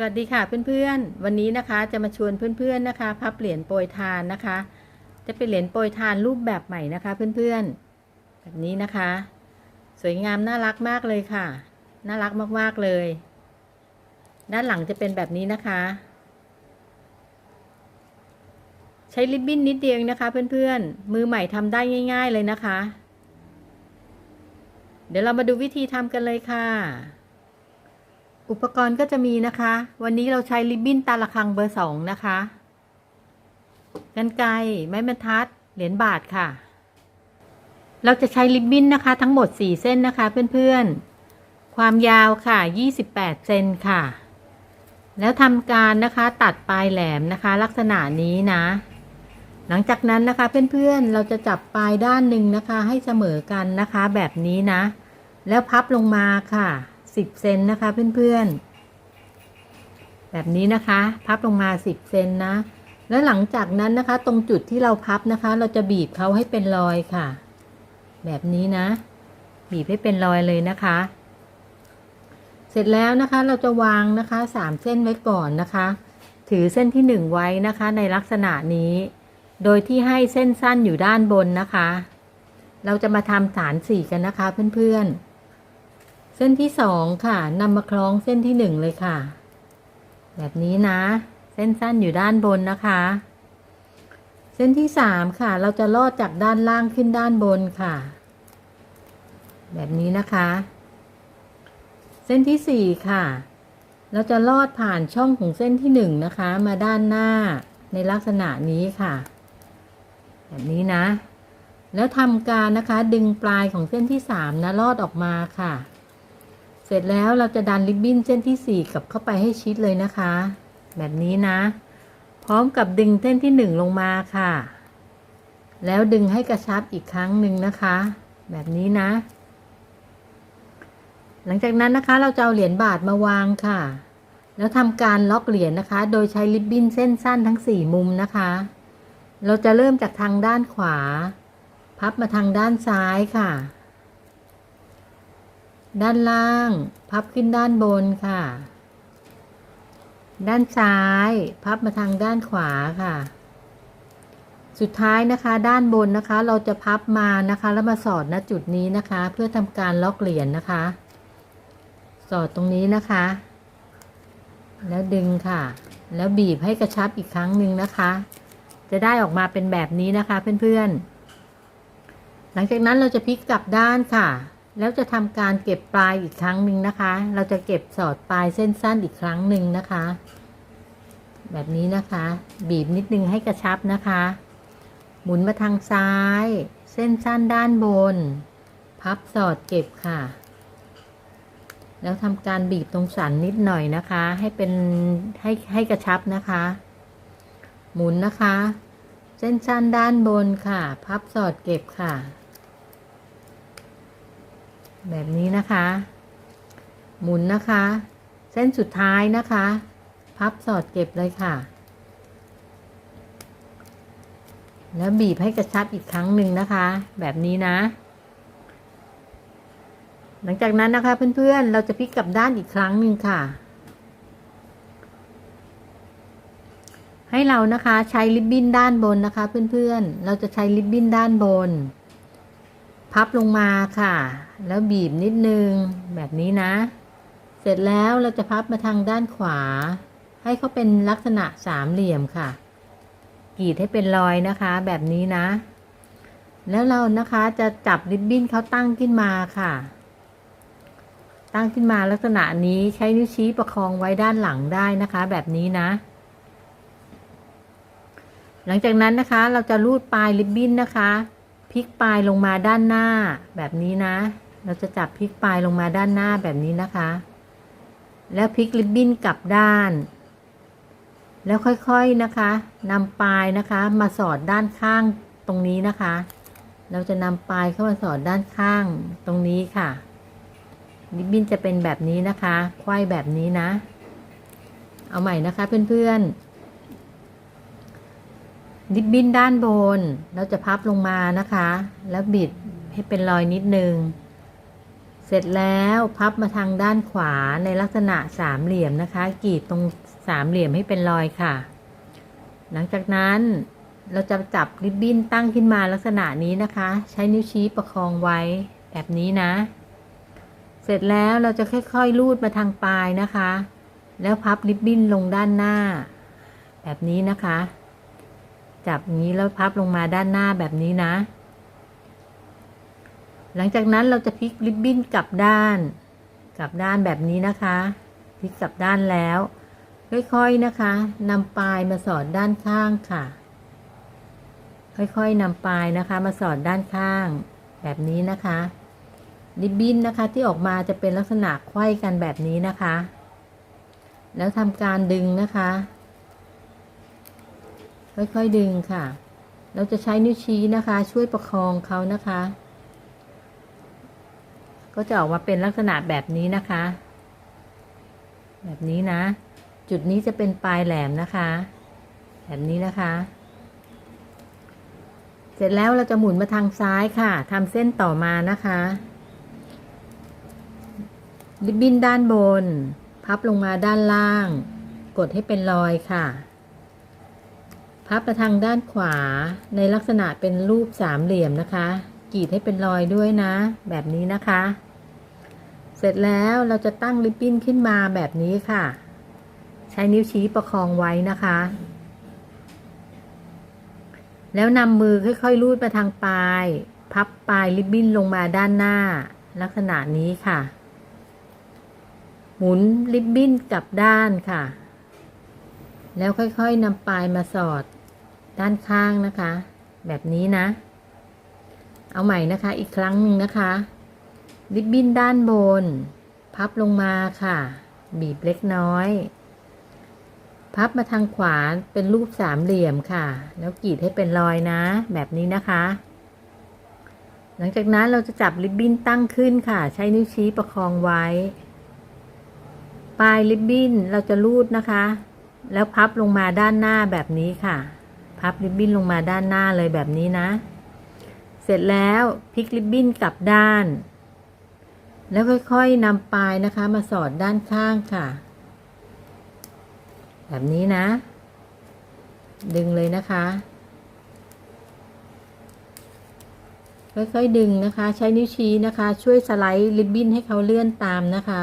สวัสดีค่ะเพื่อนๆ วันนี้นะคะจะมาชวนเพื่อนๆนะคะพับเหรียญโปรยทานนะคะ จะเป็นเหรียญโปรยทานรูปแบบใหม่นะคะเพื่อนๆ แบบนี้นะคะ สวยงามน่ารักมากเลยค่ะ น่ารักมากๆเลย ด้านหลังจะเป็นแบบนี้นะคะ ใช้ริบบิ้นนิดเดียวนะคะ เพื่อนๆ มือใหม่ทำได้ง่าย ๆเลยนะคะ เดี๋ยวเรามาดูวิธีทำกันเลยค่ะ อุปกรณ์ก็จะมีนะคะ วันนี้เราใช้ริบบิ้นตาละคังเบอร์สองนะคะกันไกรไม้บรรทัด เหรียญบาทค่ะ เราจะใช้ริบบิ้นนะคะ ทั้งหมด 4 เส้นนะคะ เพื่อนๆ ความยาวค่ะ 28 เซนค่ะ แล้วทำการนะคะตัดปลายแหลมนะคะ ลักษณะนี้นะ หลังจากนั้นนะคะเพื่อนๆ เราจะจับปลายด้านหนึ่งนะคะ ให้เสมอกันนะคะ แบบนี้นะ แล้วพับลงมาค่ะ 10 เซนนะคะเพื่อนๆ แบบนี้นะคะ พับลงมา 10 เซนนะ แล้วหลังจากนั้นนะคะ ตรงจุดที่เราพับนะคะ เราจะบีบเขาให้เป็นรอยค่ะ แบบนี้นะ บีบให้เป็นรอยเลยนะคะ เสร็จแล้วนะคะเราจะวางนะคะ 3 เส้นไว้ก่อนนะคะ ถือเส้นที่ 1 ไว้นะคะ ในลักษณะนี้ โดยที่ให้เส้นสั้นอยู่ด้านบนนะคะ เราจะมาทำฐานสี่กันนะคะเพื่อนๆ เส้นที่สองค่ะนำมาคล้องเส้นที่หนึ่งเลยค่ะ แบบนี้นะ เส้นสั้นอยู่ด้านบนนะคะ เส้นที่สามค่ะ เราจะลอดจากด้านล่างขึ้นด้านบนค่ะ แบบนี้นะคะ เส้นที่สี่ค่ะ เราจะลอดผ่านช่องของเส้นที่หนึ่งนะคะ มาด้านหน้าในลักษณะนี้ค่ะ แบบนี้นะ แล้วทำการนะคะดึงปลายของเส้นที่สามนะลอดออกมาค่ะ เสร็จแล้วเราจะดันริบบิ้นเส้นที่ 4 กลับเข้าไปให้ชิดเลยนะคะ แบบนี้นะ พร้อมกับดึงเส้นที่ 1 ลงมาค่ะ แล้วดึงให้กระชับอีกครั้งหนึ่งนะคะ แบบนี้นะ หลังจากนั้นนะคะเราจะเอาเหรียญบาทมาวางค่ะ แล้วทำการล็อกเหรียญนะคะ โดยใช้ริบบิ้นเส้นสั้นทั้ง 4 มุมนะคะ เราจะเริ่มจากทางด้านขวา พับมาทางด้านซ้ายค่ะ ด้านล่าง พับขึ้นด้านบนค่ะ ด้านซ้าย พับมาทางด้านขวาค่ะ สุดท้ายนะคะด้านบนนะคะ เราจะพับมานะคะ แล้วมาสอดณจุดนี้นะคะ เพื่อทำการล็อกเหรียญนะคะ สอดตรงนี้นะคะ แล้วดึงค่ะ แล้วบีบให้กระชับอีกครั้งหนึ่งนะคะ จะได้ออกมาเป็นแบบนี้นะคะเพื่อนๆหลังจากนั้นเราจะพลิกกลับด้านค่ะ แล้วจะทำการเก็บปลายอีกครั้งหนึ่งนะคะ เราจะเก็บสอดปลายเส้นสั้นอีกครั้งหนึ่งนะคะ แบบนี้นะคะ บีบนิดนึงให้กระชับนะคะ หมุนมาทางซ้าย เส้นสั้นด้านบน พับสอดเก็บค่ะ แล้วทำการบีบตรงสันนิดหน่อยนะคะ ให้เป็นให้ให้กระชับนะคะ หมุนนะคะ เส้นสั้นด้านบนค่ะ พับสอดเก็บค่ะ แบบนี้นะคะ หมุนนะคะ เส้นสุดท้ายนะคะ พับสอดเก็บเลยค่ะ แล้วบีบให้กระชับอีกครั้งหนึ่งนะคะ แบบนี้นะ หลังจากนั้นนะคะเพื่อนๆ เราจะพลิกกลับด้านอีกครั้งหนึ่งค่ะ ให้เรานะคะใช้ริบบิ้นด้านบนนะคะ เพื่อนๆ เราจะใช้ริบบิ้นด้านบน พับลงมาค่ะ แล้วบีบนิดนึงแบบนี้นะ เสร็จแล้วเราจะพับมาทางด้านขวา ให้เขาเป็นลักษณะสามเหลี่ยมค่ะกรีดให้เป็นรอยนะคะ แบบนี้นะ แล้วเรานะคะจะจับริบบิ้นเขาตั้งขึ้นมาค่ะ ตั้งขึ้นมาลักษณะนี้ใช้นิ้วชี้ประคองไว้ด้านหลังได้นะคะ แบบนี้นะ หลังจากนั้นนะคะเราจะรูดปลายริบบิ้นนะคะ พลิกปลายลงมาด้านหน้าแบบนี้นะ เราจะจับพลิกปลายลงมาด้านหน้าแบบนี้นะคะ แล้วพลิกริบบิ้นกลับด้าน แล้วค่อยๆนะคะนำปลายนะคะมาสอดด้านข้างตรงนี้นะคะ เราจะนำปลายเข้ามาสอดด้านข้างตรงนี้ค่ะริบบิ้นจะเป็นแบบนี้นะคะไขว้แบบนี้นะ เอาใหม่นะคะเพื่อนๆ ริบบิ้นด้านบน เราจะพับลงมานะคะ แล้วบิดให้เป็นรอยนิดนึง เสร็จแล้วพับมาทางด้านขวาในลักษณะสามเหลี่ยมนะคะกรีดตรงสามเหลี่ยมให้เป็นรอยค่ะ หลังจากนั้นเราจะจับริบบิ้นตั้งขึ้นมาลักษณะนี้นะคะ ใช้นิ้วชี้ประคองไว้แบบนี้นะ เสร็จแล้วเราจะค่อยๆลูดมาทางปลายนะคะ แล้วพับริบบิ้นลงด้านหน้า แบบนี้นะคะ จับอย่างนี้แล้วพับลงมาด้านหน้าแบบนี้นะ หลังจากนั้นเราจะพลิกริบบิ้นกลับด้าน กลับด้านแบบนี้นะคะพลิกกลับด้านแล้ว ค่อยๆนะคะนำปลายมาสอดด้านข้างค่ะ ค่อยๆนำปลายนะคะ มาสอดด้านข้าง แบบนี้นะคะริบบิ้นนะคะที่ออกมาจะเป็นลักษณะไขว้กันแบบนี้นะคะ แล้วทำการดึงนะคะ ค่อยๆดึงค่ะ เราจะใช้นิ้วชี้นะคะ ช่วยประคองเขานะคะ ก็จะออกมาเป็นลักษณะแบบนี้นะคะ แบบนี้นะ จุดนี้จะเป็นปลายแหลมนะคะ แบบนี้นะคะ เสร็จแล้วเราจะหมุนมาทางซ้ายค่ะทำเส้นต่อมานะคะริบบิ้นด้านบน พับลงมาด้านล่าง กดให้เป็นรอยค่ะ พับมาทางด้านขวาในลักษณะเป็นรูปสามเหลี่ยมนะคะ กรีดให้เป็นรอยด้วยนะ แบบนี้นะคะ เสร็จแล้วเราจะตั้งริบบิ้นขึ้นมาแบบนี้ค่ะ ใช้นิ้วชี้ประคองไว้นะคะ แล้วนำมือค่อยๆลูดมาทางปลาย พับปลายริบบิ้นลงมาด้านหน้า ลักษณะนี้ค่ะ หมุนริบบิ้นกลับด้านค่ะแล้วค่อย ๆนำปลายมาสอด ด้านข้างนะคะ แบบนี้นะ เอาใหม่นะคะอีกครั้งหนึ่งนะคะ ริบบิ้นด้านบน พับลงมาค่ะ บีบเล็กน้อย พับมาทางขวาเป็นรูปสามเหลี่ยมค่ะ แล้วกรีดให้เป็นรอยนะ แบบนี้นะคะ หลังจากนั้นเราจะจับริบบิ้นตั้งขึ้นค่ะ ใช้นิ้วชี้ประคองไว้ ปลายริบบิ้นเราจะลูดนะคะแล้วพับลงมาด้านหน้าแบบนี้ค่ะ พับริบบิ้นลงมาด้านหน้าเลยแบบนี้นะ เสร็จแล้วพลิกริบบิ้นกลับด้าน แล้วค่อยๆนำปลายนะคะ มาสอดด้านข้างค่ะ แบบนี้นะ ดึงเลยนะคะ ค่อยๆดึงนะคะ ใช้นิ้วชี้นะคะ ช่วยสไลด์ริบบิ้นให้เขาเลื่อนตามนะคะ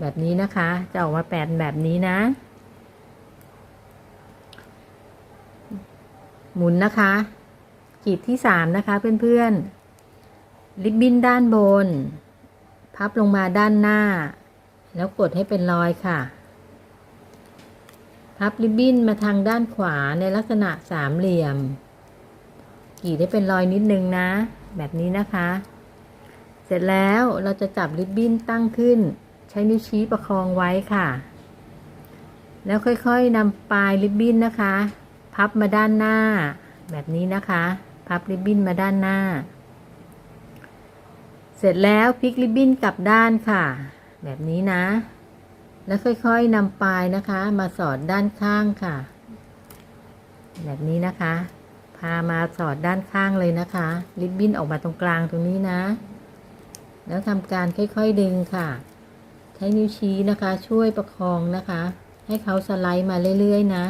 แบบนี้นะคะ จะออกมาแปดแบบนี้นะ หมุนนะคะกีบที่สามนะคะเพื่อนๆ ริบบิ้นด้านบน พับลงมาด้านหน้า แล้วกดให้เป็นรอยค่ะ พับริบบิ้นมาทางด้านขวาในลักษณะสามเหลี่ยมกรีดให้เป็นรอยนิดนึงนะ แบบนี้นะคะ เสร็จแล้วเราจะจับริบบิ้นตั้งขึ้น ใช้นิ้วชี้ประคองไว้ค่ะ แล้วค่อยๆนำปลายริบบิ้นนะคะ พับมาด้านหน้า แบบนี้นะคะ พับริบบิ้นมาด้านหน้า เสร็จแล้วพลิกริบบิ้นกลับด้านค่ะ แบบนี้นะ แล้วค่อยๆนำปลายนะคะ มาสอดด้านข้างค่ะ แบบนี้นะคะ พามาสอดด้านข้างเลยนะคะ ริบบิ้นออกมาตรงกลางตรงนี้นะ แล้วทำการค่อยๆดึงค่ะ ใช้นิ้วชี้นะคะ ช่วยประคองนะคะ ให้เขาสไลด์มาเรื่อยๆนะ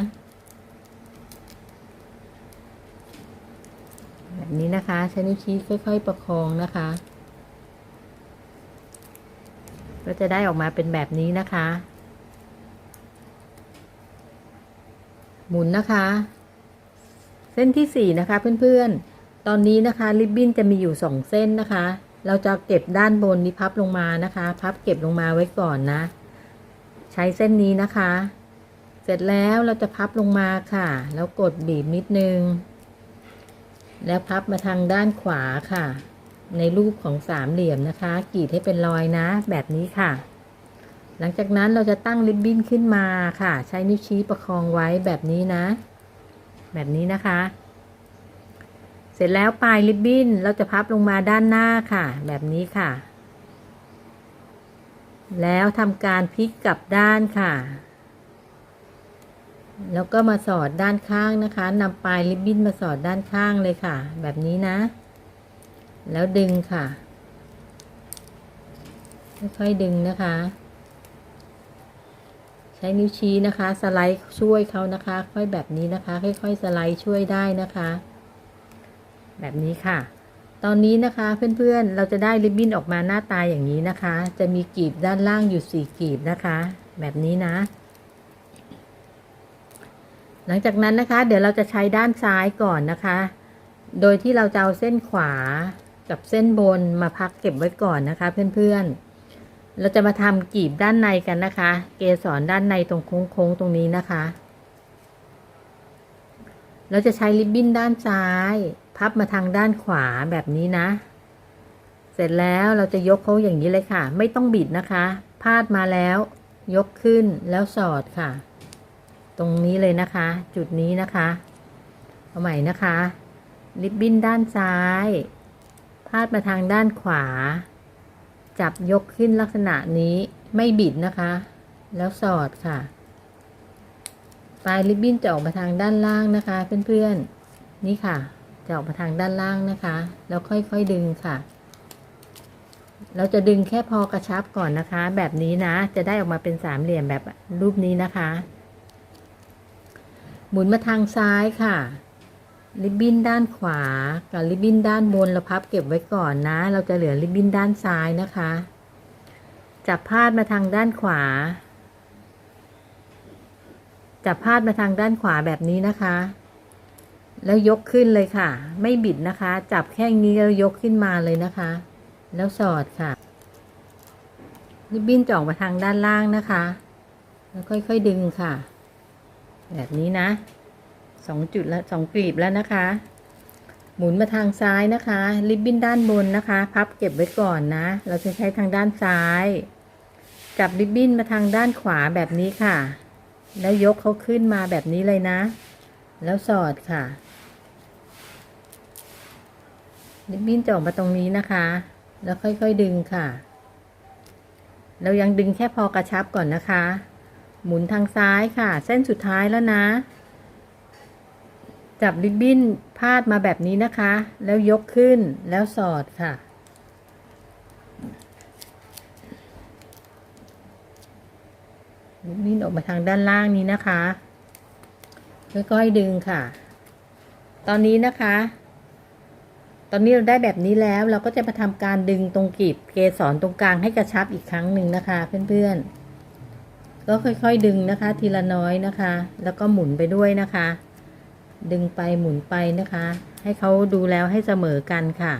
แบบนี้นะคะใช้นิ้วชี้ค่อย ๆ ประคองนะคะ ก็จะได้ออกมาเป็นแบบนี้นะคะ หมุนนะคะ เส้นที่สี่นะคะเพื่อนๆ ตอนนี้นะคะริบบิ้นจะมีอยู่สองเส้นนะคะ เราจะเก็บด้านบนนี้พับลงมานะคะ พับเก็บลงมาไว้ก่อนนะ ใช้เส้นนี้นะคะ เสร็จแล้วเราจะพับลงมาค่ะ แล้วกดบีบนิดนึง แล้วพับมาทางด้านขวาค่ะ ในรูปของสามเหลี่ยมนะคะกรีดให้เป็นรอยนะ แบบนี้ค่ะ หลังจากนั้นเราจะตั้งริบบิ้นขึ้นมาค่ะ ใช้นิ้วชี้ประคองไว้แบบนี้นะ แบบนี้นะคะ เสร็จแล้วปลายริบบิ้นเราจะพับลงมาด้านหน้าค่ะ แบบนี้ค่ะ แล้วทำการพลิกกลับด้านค่ะ แล้วก็มาสอดด้านข้างนะคะนำปลายริบบิ้นมาสอดด้านข้างเลยค่ะ แบบนี้นะ แล้วดึงค่ะค่อยๆดึงนะคะ ใช้นิ้วชี้นะคะ สไลด์ช่วยเขานะคะ ค่อยแบบนี้นะคะ ค่อยๆสไลด์ช่วยได้นะคะ แบบนี้ค่ะ ตอนนี้นะคะเพื่อนๆเราจะได้ริบบิ้นออกมาหน้าตาอย่างนี้นะคะ จะมีกลีบด้านล่างอยู่สี่กลีบนะคะ แบบนี้นะ หลังจากนั้นนะคะ เดี๋ยวเราจะใช้ด้านซ้ายก่อนนะคะ โดยที่เราจะเอาเส้นขวากับเส้นบนมาพักเก็บไว้ก่อนนะคะ เพื่อนๆ เราจะมาทำกลีบด้านในกันนะคะ เกสรด้านในตรงโค้งๆตรงนี้นะคะ เราจะใช้ริบบิ้นด้านซ้าย พับมาทางด้านขวาแบบนี้นะ เสร็จแล้วเราจะยกเขาอย่างนี้เลยค่ะ ไม่ต้องบิดนะคะ พาดมาแล้ว ยกขึ้นแล้วสอดค่ะ ตรงนี้เลยนะคะ จุดนี้นะคะเอาใหม่นะคะ ริบบิ้นด้านซ้าย พาดมาทางด้านขวา จับยกขึ้นลักษณะนี้ไม่บิดนะคะ แล้วสอดค่ะปลายริบบิ้นจะออกมาทางด้านล่างนะคะ เพื่อนๆนี่ค่ะ จะออกมาทางด้านล่างนะคะ แล้วค่อยๆดึงค่ะ เราจะดึงแค่พอกระชับก่อนนะคะ แบบนี้นะ จะได้ออกมาเป็นสามเหลี่ยมแบบรูปนี้นะคะ หมุนมาทางซ้ายค่ะ ริบบิ้นด้านขวา กับริบบิ้นด้านบนเราพับเก็บไว้ก่อนนะ เราจะเหลือริบบิ้นด้านซ้ายนะคะ จับพาดมาทางด้านขวา จับพาดมาทางด้านขวาแบบนี้นะคะ แล้วยกขึ้นเลยค่ะ ไม่บิดนะคะ จับแค่นี้แล้วยกขึ้นมาเลยนะคะ แล้วสอดค่ะ ริบบิ้นจ่องมาทางด้านล่างนะคะ แล้วค่อยๆดึงค่ะ แบบนี้นะสองจุดแล้วสองกลีบแล้วนะคะ หมุนมาทางซ้ายนะคะ ริบบิ้นด้านบนนะคะ พับเก็บไว้ก่อนนะ เราจะใช้ทางด้านซ้าย จับริบบิ้นมาทางด้านขวาแบบนี้ค่ะ แล้วยกเขาขึ้นมาแบบนี้เลยนะ แล้วสอดค่ะ ริบบิ้นจะออกมาตรงนี้นะคะ แล้วค่อยๆดึงค่ะ เรายังดึงแค่พอกระชับก่อนนะคะ หมุนทางซ้ายค่ะ เส้นสุดท้ายแล้วนะ จับริบบิ้นพาดมาแบบนี้นะคะ แล้วยกขึ้นแล้วสอดค่ะ ริบบิ้นออกมาทางด้านล่างนี้นะคะ ค่อยๆดึงค่ะ ตอนนี้นะคะ ตอนนี้เราได้แบบนี้แล้วเราก็จะมาทำการดึงตรงกลีบเกสรตรงกลางให้กระชับอีกครั้งหนึ่งนะคะ เพื่อนๆ ก็ค่อยๆดึงนะคะ ทีละน้อยนะคะ แล้วก็หมุนไปด้วยนะคะ ดึงไปหมุนไปนะคะ ให้เขาดูแล้วให้เสมอกันค่ะ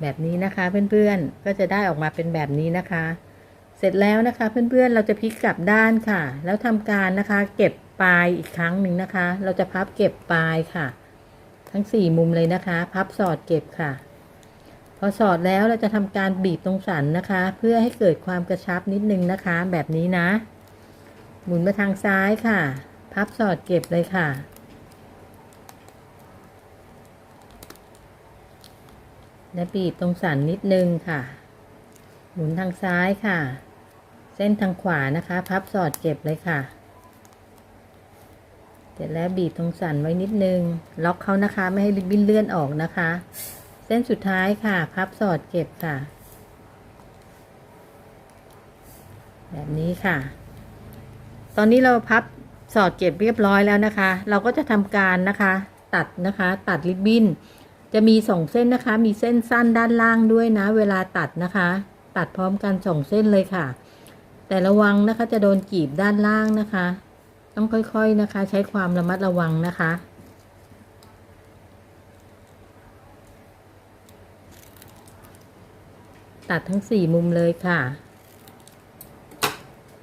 แบบนี้นะคะเพื่อนๆก็จะได้ออกมาเป็นแบบนี้นะคะ เสร็จแล้วนะคะเพื่อนๆเราจะพลิกกลับด้านค่ะ แล้วทำการนะคะ เก็บปลายอีกครั้งหนึ่งนะคะ เราจะพับเก็บปลายค่ะ ทั้งสี่มุมเลยนะคะ พับสอดเก็บค่ะ พอสอดแล้วเราจะทำการบีบตรงสันนะคะ เพื่อให้เกิดความกระชับนิดนึงนะคะ แบบนี้นะ หมุนมาทางซ้ายค่ะ พับสอดเก็บเลยค่ะ และบีบตรงสันนิดนึงค่ะ หมุนทางซ้ายค่ะ เส้นทางขวานะคะ พับสอดเก็บเลยค่ะเสร็จแล้วบีบตรงสันไว้นิดนึง ล็อกเขานะคะ ไม่ให้ริบบิ้นเลื่อนออกนะคะ เส้นสุดท้ายค่ะ พับสอดเก็บค่ะ แบบนี้ค่ะ ตอนนี้เราพับสอดเก็บเรียบร้อยแล้วนะคะ เราก็จะทำการนะคะ ตัดนะคะ ตัดริบบิ้น จะมีสองเส้นนะคะ มีเส้นสั้นด้านล่างด้วยนะ เวลาตัดนะคะ ตัดพร้อมกันสองเส้นเลยค่ะ แต่ระวังนะคะจะโดนกีบด้านล่างนะคะ ต้องค่อยๆนะคะ ใช้ความระมัดระวังนะคะ ตัดทั้งสี่มุมเลยค่ะ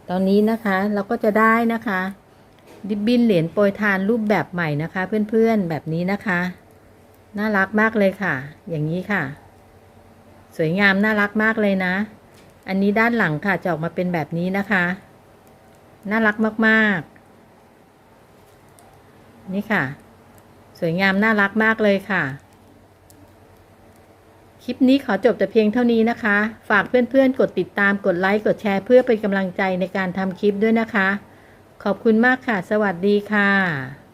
ตอนนี้นะคะเราก็จะได้นะคะ ดิบบินเหรียญโปรยทานรูปแบบใหม่นะคะ เพื่อนๆแบบนี้นะคะ น่ารักมากเลยค่ะ อย่างนี้ค่ะ สวยงามน่ารักมากเลยนะ อันนี้ด้านหลังค่ะจะออกมาเป็นแบบนี้นะคะ น่ารักมากๆ นี่ค่ะ สวยงามน่ารักมากเลยค่ะ คลิปนี้ขอจบแต่เพียงเท่านี้นะคะ ฝากเพื่อนๆ กดติดตาม กดไลค์ กดแชร์เพื่อเป็นกำลังใจในการทำคลิปด้วยนะคะ ขอบคุณมากค่ะ สวัสดีค่ะ